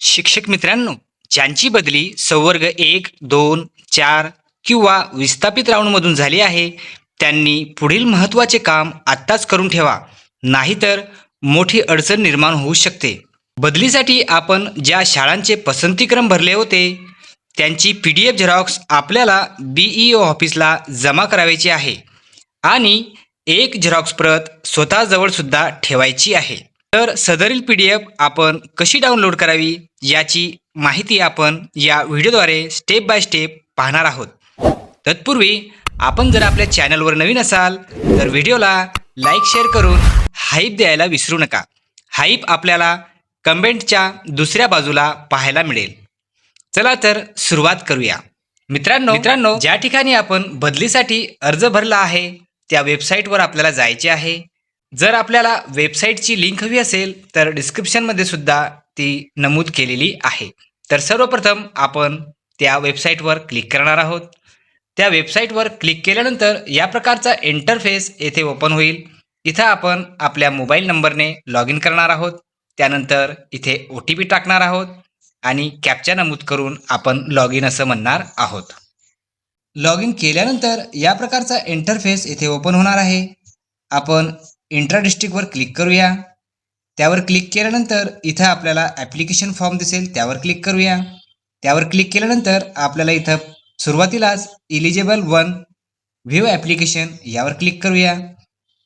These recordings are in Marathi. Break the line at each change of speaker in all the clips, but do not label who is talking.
शिक्षक मित्रांनो ज्यांची बदली संवर्ग एक दोन चार किंवा विस्थापित राऊंडमधून झाली आहे त्यांनी पुढील महत्त्वाचे काम आत्ताच करून ठेवा. नाहीतर मोठी अडचण निर्माण होऊ शकते. बदलीसाठी आपण ज्या शाळांचे पसंतीक्रम भरले होते त्यांची पी डी एफ झेरॉक्स आपल्याला बी ई ओ ऑफिसला जमा करावायची आहे आणि एक झेरॉक्स प्रत स्वतःजवळसुद्धा ठेवायची आहे. तर सदरील पी डी एफ आपण कशी डाउनलोड करावी याची माहिती आपण या व्हिडिओद्वारे स्टेप बाय स्टेप पाहणार आहोत. तत्पूर्वी आपण जर आपल्या चॅनलवर नवीन असाल तर व्हिडिओला लाईक शेअर करून हाईप द्यायला विसरू नका. हाईप आपल्याला कमेंटच्या दुसऱ्या बाजूला पाहायला मिळेल. चला तर सुरुवात करूया. मित्रांनो मित्रांनो ज्या ठिकाणी आपण बदलीसाठी अर्ज भरला आहे त्या वेबसाईटवर आपल्याला जायचे आहे. जर आपल्याला वेबसाईटची लिंक हवी असेल तर डिस्क्रिप्शनमध्ये सुद्धा ती नमूद केलेली आहे. तर सर्वप्रथम आपण त्या वेबसाईटवर क्लिक करणार आहोत. त्या वेबसाईटवर क्लिक केल्यानंतर या प्रकारचा इंटरफेस येथे ओपन होईल. इथं आपण आपल्या मोबाईल नंबरने लॉग इन करणार आहोत. त्यानंतर इथे ओ टी पी टाकणार आहोत आणि कॅपचा नमूद करून आपण लॉग इन असं म्हणणार आहोत. लॉग इन केल्यानंतर या प्रकारचा इंटरफेस येथे ओपन होणार आहे. आपण इंट्रा डिस्ट्रिक्टवर क्लिक करूया. त्यावर क्लिक केल्यानंतर इथं आपल्याला ॲप्लिकेशन फॉर्म दिसेल त्यावर क्लिक करूया. त्यावर क्लिक केल्यानंतर आपल्याला इथं सुरुवातीलाच इलिजिबल वन व्ह्यू ॲप्लिकेशन यावर क्लिक करूया.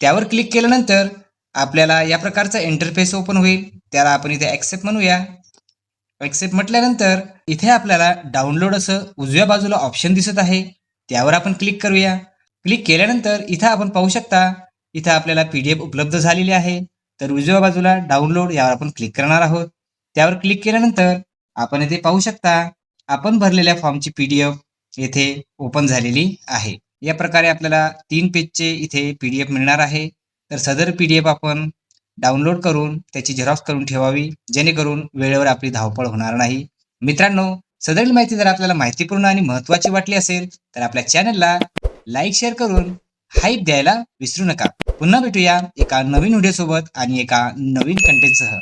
त्यावर क्लिक केल्यानंतर आपल्याला या प्रकारचा इंटरफेस ओपन होईल. त्याला आपण इथे ॲक्सेप्ट म्हणूया. ॲक्सेप्ट म्हटल्यानंतर इथे आपल्याला डाउनलोड असं उजव्या बाजूला ऑप्शन दिसत आहे. त्यावर आपण क्लिक करूया. क्लिक केल्यानंतर इथं आपण पाहू शकता इथं आपल्याला पी डी एफ उपलब्ध झालेली आहे. तर उजव्या बाजूला डाउनलोड यावर आपण क्लिक करणार आहोत. त्यावर क्लिक केल्यानंतर आपण इथे पाहू शकता आपण भरलेल्या फॉर्मची पी डी एफ येथे ओपन झालेली आहे. या प्रकारे आपल्याला तीन पेजचे इथे पी डी एफ मिळणार आहे. तर सदर पी डी एफ आपण डाउनलोड करून त्याची झेरॉक्स करून ठेवावी जेणेकरून वेळेवर आपली धावपळ होणार नाही. मित्रांनो सदरील माहिती जर आपल्याला माहितीपूर्ण आणि महत्त्वाची वाटली असेल तर आपल्या चॅनलला लाईक शेअर करून हाईप द्यायला विसरू नका. पुन्हा भेटूया एका नवीन व्हिडिओ सोबत आणि एका नवीन कंटेंटसह